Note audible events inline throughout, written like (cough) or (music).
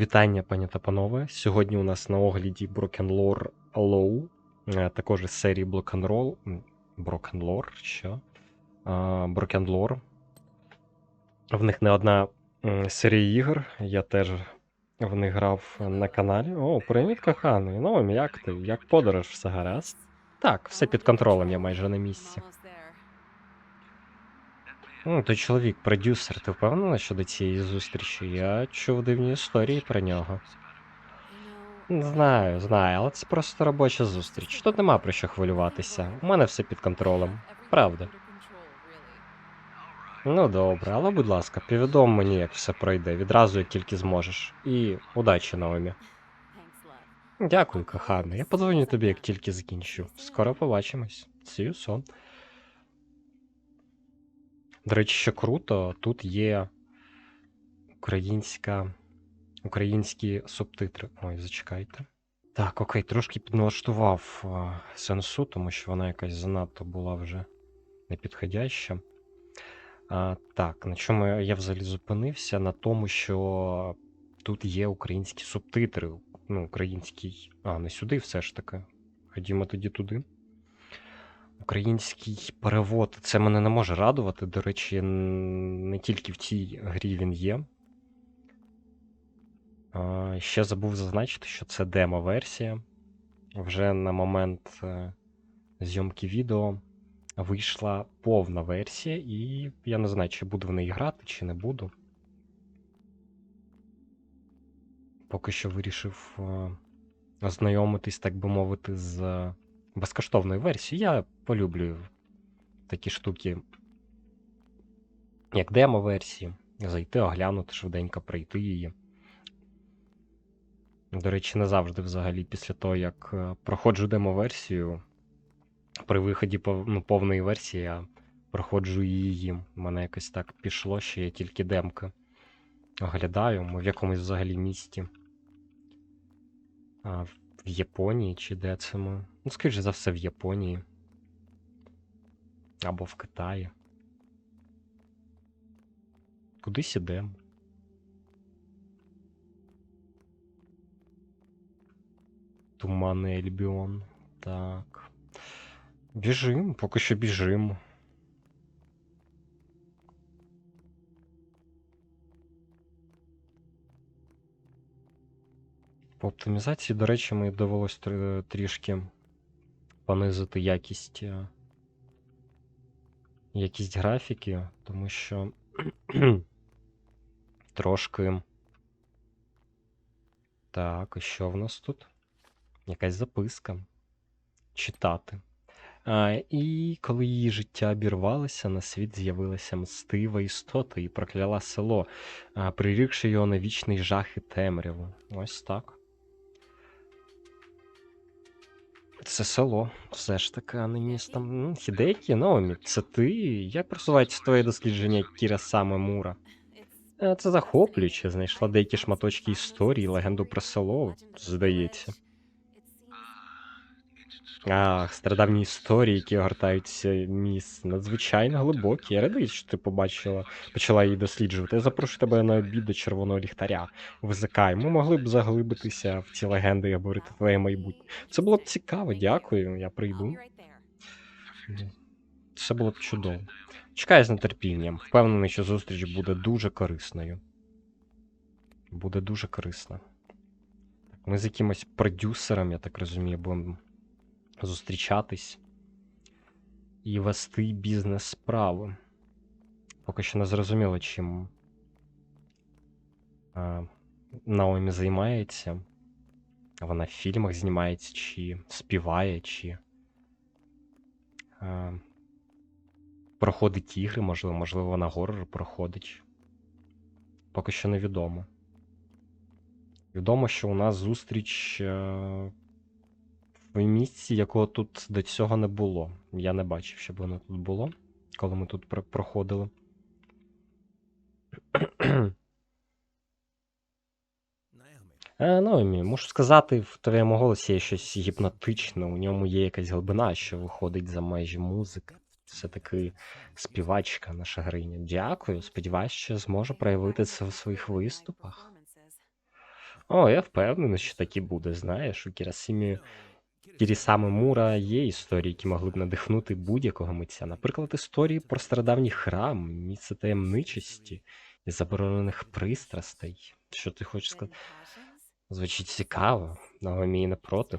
Вітання, пані та панове. Сьогодні у нас на огляді Broken Lore Low, е, також із серії Broken Roll. м, Broken Lore, що? А, Broken Lore. В них не одна серія ігор. Я теж в них грав на каналі. О, привіт, коханий. Ну, як ти? Як подорож, все гаразд? Так, все під контролем, я майже на місці. Ну, той чоловік, продюсер, ти впевнена щодо цієї зустрічі? Я чув дивні історії про нього. Знаю, знаю, але це просто робоча зустріч. Тут нема про що хвилюватися. У мене все під контролем. Правда. Ну добре, але будь ласка, повідом мені, як все пройде, відразу як тільки зможеш. І удачі, Наомі. Дякую, коханий. Я подзвоню тобі, як тільки закінчу. Скоро побачимось. See you. До речі, що круто, тут є українська. Українські субтитри. Ой, зачекайте. Так, окей, трошки підналаштував а, сенсу, тому що вона якась занадто була вже непідходяща. А, так, на чому я взагалі зупинився? На тому, що тут є українські субтитри. Ну, український. А, не сюди все ж таки. Ходімо тоді туди. Український перевод. Це мене не може радувати. До речі, не тільки в цій грі він є. Ще забув зазначити, що це демо-версія. Вже на момент е, зйомки відео вийшла повна версія, і я не знаю, чи буду в неї грати, чи не буду. Поки що вирішив е, ознайомитись, так би мовити, з безкоштовною версією. Я полюблю такі штуки, як демо-версії. Зайти, оглянути, швиденько пройти її. До речі, не завжди взагалі після того, як е, проходжу демо-версію, при виході ну, повної версії я проходжу її. У мене якось так пішло, що я тільки демки оглядаю. Ми в якомусь взагалі місті. В Японії чи де це ми? Ну, скоріше за все, в Японії. Або в Китаї. Кудись ідемо. Туманний Альбіон. Так. Біжим, поки що біжим. По оптимізації, до речі, мені довелось тр- трішки понизити якість, е, якість графіки, тому що (clears throat) трошки. Так, і що в нас тут? Якась записка. Читати. А, і коли її життя обірвалося, на світ з'явилася мстива істота і прокляла село, прирікши його на вічний жах і темряву. Ось так. Це село, все ж таки, а не місто. М, Хідекі, Наомі, це ти? Як просувається твоє дослідження Кіра саме Мура? Е, Це захоплююче, знайшла деякі шматочки історії, легенду про село, здається. Ах, стародавні історії, які огортаються міс, надзвичайно глибокі. Я радий, що ти побачила, почала її досліджувати. Я запрошую тебе на обід до червоного ліхтаря. Визикай, ми могли б заглибитися в ці легенди і говорити твоє майбутнє. Це було б цікаво, дякую. Я прийду. Це було б чудово. Чекаю з нетерпінням. Впевнений, що зустріч буде дуже корисною. Буде дуже корисна. Ми з якимось продюсером, я так розумію, будемо зустрічатись і вести бізнес-справи. Поки що не зрозуміло, чим а, Наомі займається. Вона в фільмах знімається, чи співає, чи а, проходить ігри, можливо, можливо, вона горор проходить. Поки що невідомо. Відомо, що у нас зустріч е, в місці, якого тут до цього не було. Я не бачив, щоб воно тут було, коли ми тут про- проходили. Е, Наомі, мушу сказати, в твоєму голосі є щось гіпнотичне, у ньому є якась глибина, що виходить за межі музики. Все-таки співачка наша гриня. Дякую. Сподіваюсь, що зможу проявити це в своїх виступах. О, я впевнений, що так і буде. Знаєш, у Кірасімі Кірісами Мура є історії, які могли б надихнути будь-якого митця. Наприклад, історії про стародавній храм, місце таємничості і заборонених пристрастей. Що ти хочеш сказати? Звучить цікаво, але мені не проти.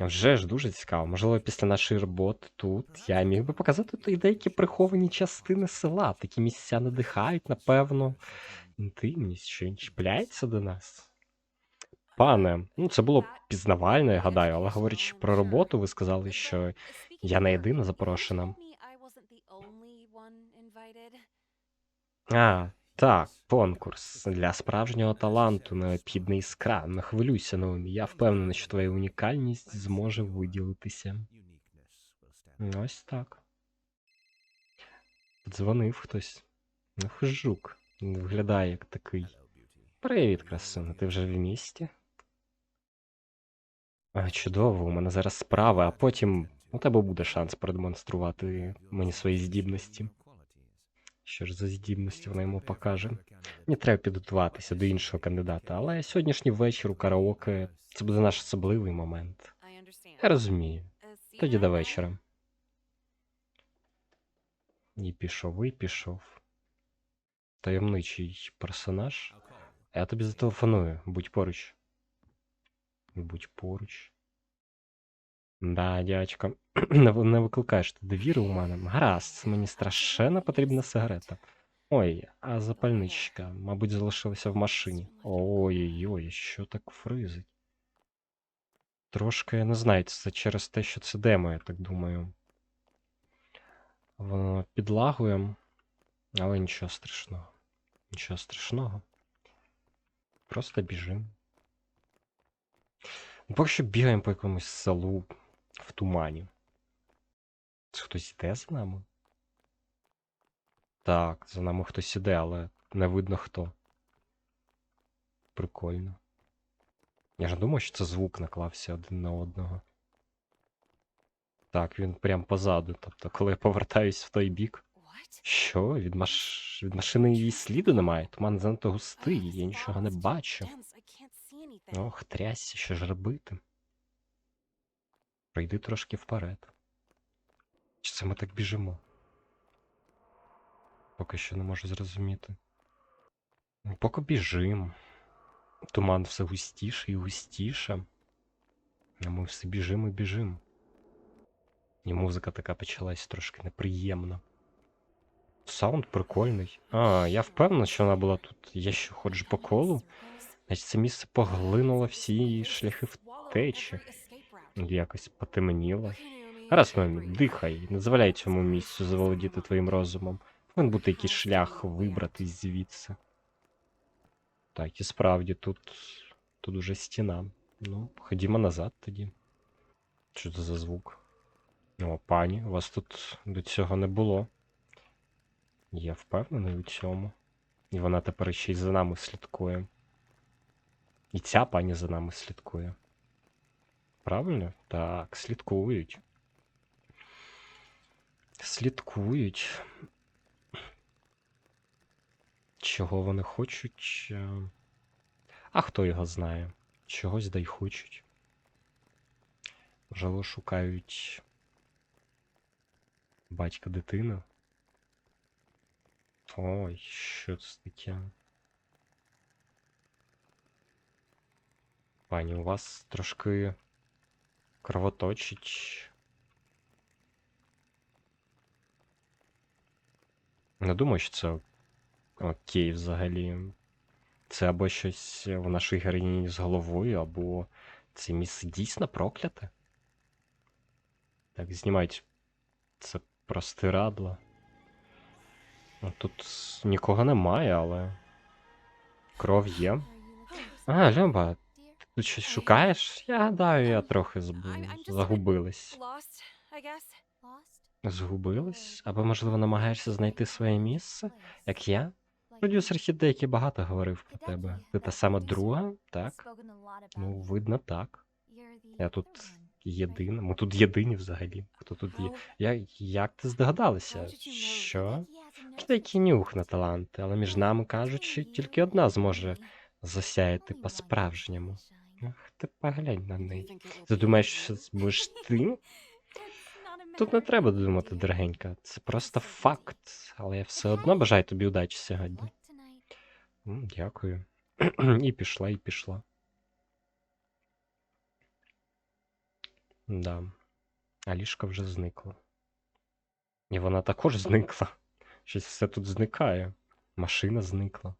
Вже ж дуже цікаво. Можливо, після нашої роботи тут я міг би показати тобі деякі приховані частини села. Такі місця надихають, напевно, інтимність, що він чіпляється до нас. Пане, ну це було пізнавально, я гадаю, але говорячи про роботу, ви сказали, що я не єдина запрошена. А, так, конкурс. Для справжнього таланту необхідна іскра. Не хвилюйся, Наумі. Я впевнений, що твоя унікальність зможе виділитися. Ось так. Дзвонив хтось. Ну, жук. Виглядає як такий. Привіт, красуня, ти вже в місті? Чудово, у мене зараз справа, а потім у тебе буде шанс продемонструвати мені свої здібності. Що ж за здібності вона йому покаже? Мені треба підготуватися до іншого кандидата, але сьогоднішній вечір у караоке це буде наш особливий момент. Я розумію. Тоді до вечора. І пішов, і пішов. Таємничий персонаж. Я тобі зателефоную, будь поруч. Будь поруч. Да, дядько, не, викликаєш ти довіри у мене. Гаразд, мені страшенно потрібна сигарета. Ой, а запальничка, мабуть, залишилася в машині. Ой-ой-ой, що так фризить? Трошки, не знаю, це через те, що це демо, я так думаю. Воно підлагує, але нічого страшного. Нічого страшного. Просто біжим. Ну, Поки що бігаємо по якомусь селу в тумані. Це хтось іде за нами? Так, за нами хтось іде, але не видно хто. Прикольно. Я ж думав, що це звук наклався один на одного. Так, він прям позаду. Тобто, коли я повертаюсь в той бік. Що? Від, маш... від машини її сліду немає. Туман занадто густий, я нічого не бачу. Ох, трясся, що ж робити? Пройди трошки вперед. Чи це ми так біжимо? Поки що не можу зрозуміти. Ну, Поки біжим. Туман все густіше і густіше. А ми все біжимо і біжимо. І музика така почалась трошки неприємна. Саунд прикольний. А, я впевнений, що вона була тут. Я що ходжу по колу? Значить, це місце поглинуло всі її шляхи втечі. Якось потемніло. Гаразд, Номі, дихай, не дозволяй цьому місцю заволодіти твоїм розумом. Повинен бути якийсь шлях вибратись звідси. Так, і справді, тут. Тут уже стіна. Ну, ходімо назад тоді. Що це за звук? О, пані, вас тут до цього не було. Я впевнений у цьому. І вона тепер ще й за нами слідкує. І ця пані за нами слідкує. Правильно? Так, слідкують. Слідкують. Чого вони хочуть? е, А хто його знає? Чогось да й хочуть. Можливо, шукають батька дитину. Ой, що це таке? Пані, у вас трошки кровоточить. Не думаю, що це окей взагалі. Це або щось в нашій героїні з головою, або це місце дійсно прокляте. Так, знімають це простирадло. Ну, Тут нікого немає, але. Кров є. А, Люба, ти щось шукаєш? Я гадаю, я трохи забу... загубилась. Згубилась? Або, можливо, намагаєшся знайти своє місце, як я? Продюсер хід деякий багато говорив про тебе. Ти та сама друга, так? Ну, видно, так. Я тут єдина. Ми тут єдині взагалі. Хто тут є? Я... Як ти здогадалася? Що? Деякий нюх на таланти, але між нами кажучи, тільки одна зможе засяяти по-справжньому. Ах, ти поглянь на неї. Ти думаєш, що це будеш (laughs) ти? Тут не треба думати, дорогенька. Це просто факт. Але я все одно бажаю тобі удачі сьогодні. М, Дякую. (clears throat) І пішла, і пішла. Да. А вже зникло. І вона також зникла. Щось все тут зникає. Машина зникла.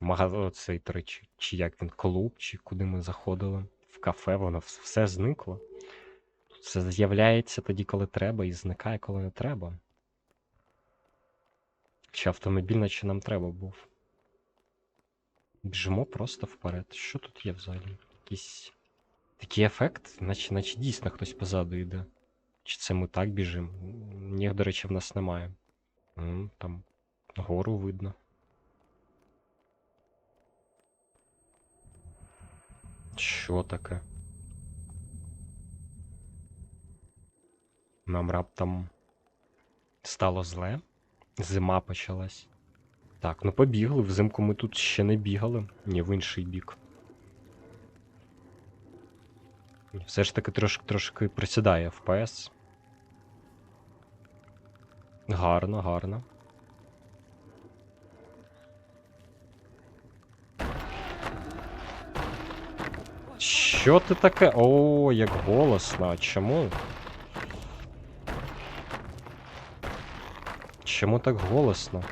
Магазин цей, до чи як він, клуб, чи куди ми заходили. В кафе, воно все зникло. Все з'являється тоді, коли треба, і зникає, коли не треба. Чи автомобіль, наче нам треба був. Біжимо просто вперед. Що тут є взагалі? Якийсь такий ефект, наче, наче дійсно хтось позаду йде. Чи це ми так біжимо? Ніг, до речі, в нас немає. Там гору видно. Що таке? Нам раптом стало зле. Зима почалась. Так, ну побігли. Взимку ми тут ще не бігали. Ні, в інший бік. Все ж таки трошки трошки присідає FPS. Гарно, гарно. Що ти таке? О, як голосно. А Чому? Чому так голосно?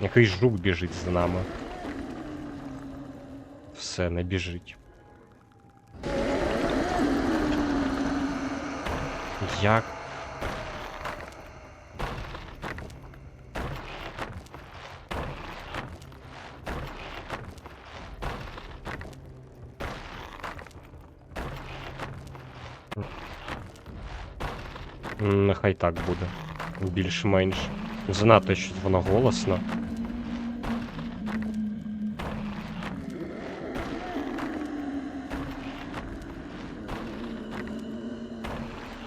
Якийсь жук біжить за нами. Все, не біжить. Як? Нехай так буде. Більш-менш. Занадто щось воно голосно.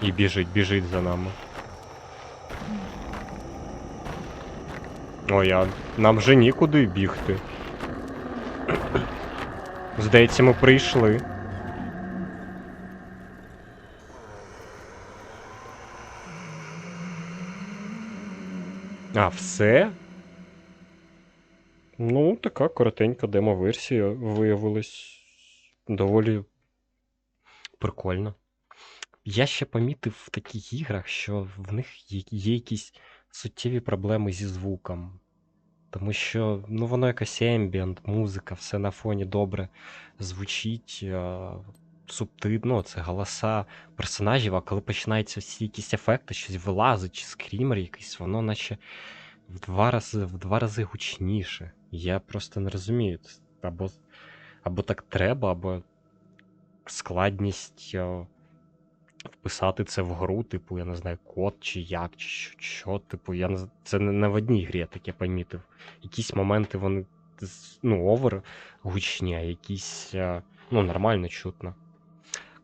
І біжить, біжить за нами. Ой, а нам вже нікуди бігти. Здається, ми прийшли. А, все? Ну, така коротенька демо-версія виявилась доволі прикольно. Я ще помітив в таких іграх, що в них є, якісь суттєві проблеми зі звуком. Тому що ну, воно якось ембієнт, музика, все на фоні добре звучить. Субти... ну, це голоса персонажів, а коли починаються всі якісь ефекти, щось вилазить, чи скрімер якийсь, воно наче в два рази, в два рази гучніше. Я просто не розумію. Або, або так треба, або складність е, вписати це в гру, типу, я не знаю, код чи як, чи що, що типу, я не, це не, не в одній грі я таке помітив. Якісь моменти вони ну, овер гучні, а якісь е, ну, нормально чутно.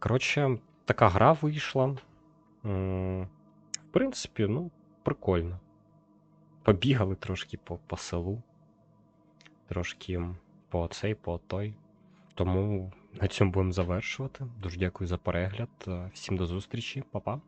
Коротше, така гра вийшла. В принципі, ну, прикольно. Побігали трошки по, по селу, трошки по цей, по той. Тому на цьому будемо завершувати. Дуже дякую за перегляд. Е, Всім до зустрічі, Па-па.